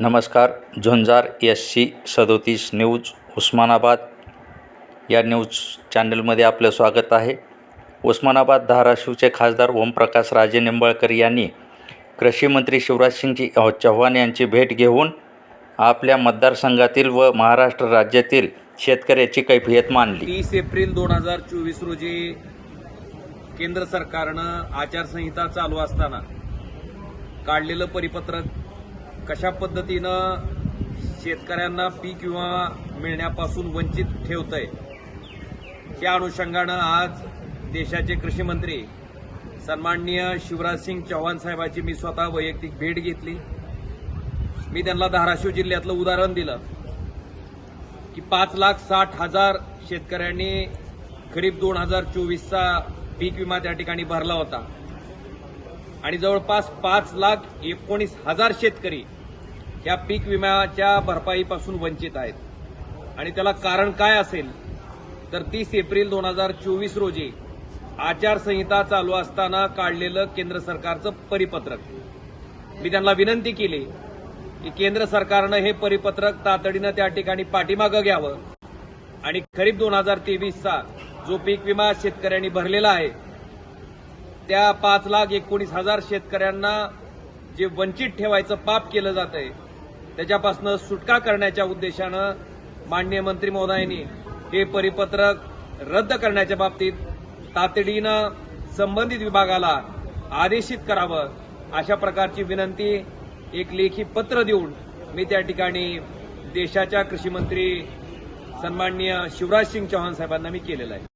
नमस्कार झुंजार S C सदोतीस news Osmanabad. या न्यूज चॅनलमध्ये आपलं स्वागत आहे. उस्मानाबाद धाराशिवचे खासदार ओमप्रकाश राजे निंबाळकर यांनी कृषीमंत्री शिवराजसिंगजी चव्हाण यांची भेट घेऊन आपल्या मतदारसंघातील व महाराष्ट्र राज्यातील शेतकऱ्याची कैफियत मांडली. तीस एप्रिल दोन हजार चोवीस रोजी केंद्र सरकारनं आचारसंहिता चालू असताना काढलेलं परिपत्रक कशा पद्धतीनं शेतकऱ्यांना पीक विमा मिळण्यापासून वंचित ठेवतंय त्या अनुषंगानं आज देशाचे कृषी मंत्री सन्माननीय शिवराजसिंग चव्हाण साहेबांची मी स्वतः वैयक्तिक भेट घेतली. मी त्यांना धाराशिव जिल्ह्यातलं उदाहरण दिलं की पाच लाख साठ हजार शेतकऱ्यांनी खरीप दोन हजार चोवीसचा पीक विमा त्या ठिकाणी भरला होता. आणि जवळपास पाच लाख एकोणीस हजार शेतकरी या पीक विम्याच्या भरपाईपासून वंचित आहेत. आणि त्याला कारण काय असेल? तर तीस एप्रिल दोन हजार चोवीस रोजी आचारसंहिता चालू असताना काढलेलं केंद्र सरकारचं परिपत्रक. मी त्यांना विनंती केली की केंद्र सरकारनं हे परिपत्रक तातडीनं त्या ठिकाणी पाठीमागं घ्यावं. आणि खरीप दोन हजार तेवीसचा जो पीक विमा शेतकऱ्यांनी भरलेला आहे त्या पाच लाख एकोणीस हजार शेतकऱ्यांना जे वंचित ठेवायचं पाप केलं जात आहे त्याच्यापासून सुटका करण्याच्या उद्देशानं माननीय मंत्री महोदयांनी हे परिपत्रक रद्द करण्याच्या बाबतीत तातडीनं संबंधित विभागाला आदेशित करावं अशा प्रकारची विनंती एक लेखी पत्र देऊन मी त्या ठिकाणी देशाच्या कृषी मंत्री सन्माननीय शिवराज सिंग चौहान साहेबांना मी केलेलं आहे.